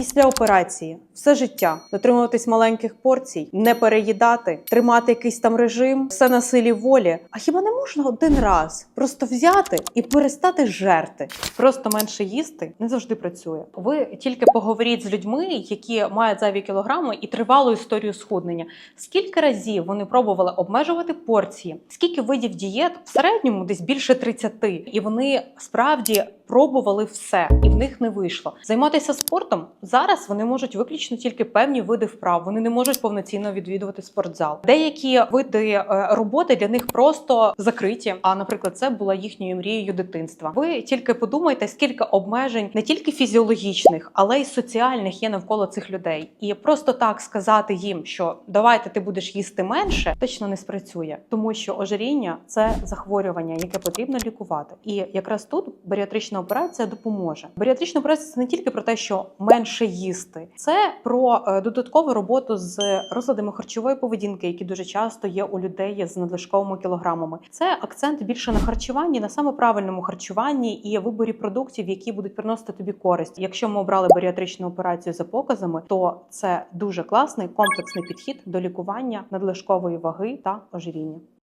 Після операції все життя дотримуватись маленьких порцій, не переїдати, тримати якийсь там режим, все на силі волі. А хіба не можна один раз просто взяти і перестати жерти? Просто менше їсти не завжди працює. Ви тільки поговоріть з людьми, які мають зайві кілограми і тривалу історію схуднення. Скільки разів вони пробували обмежувати порції? Скільки видів дієт в середньому десь більше 30. і вони справді пробували все, і в них не вийшло. Займатися спортом зараз вони можуть виключно тільки певні види вправ. Вони не можуть повноцінно відвідувати спортзал. Деякі види е, роботи для них просто закриті. А наприклад, це була їхньою мрією дитинства. Ви тільки подумайте, скільки обмежень не тільки фізіологічних, але й соціальних є навколо цих людей. І просто так сказати їм, що давайте ти будеш їсти менше, точно не спрацює, тому що ожиріння це захворювання, яке потрібно лікувати. І якраз тут баріатрична операція допоможе. Баріатрична операція це не тільки про те, що менше їсти, це про е, додаткову роботу з розладами харчової поведінки, які дуже часто є у людей з надлишковими кілограмами. Це акцент більше на харчуванні, на саме правильному харчуванні і виборі продуктів, які будуть приносити тобі користь. Якщо ми обрали баріатричну операцію за показами, то це дуже класний комплексний підхід до лікування надлишкової ваги та ожиріння.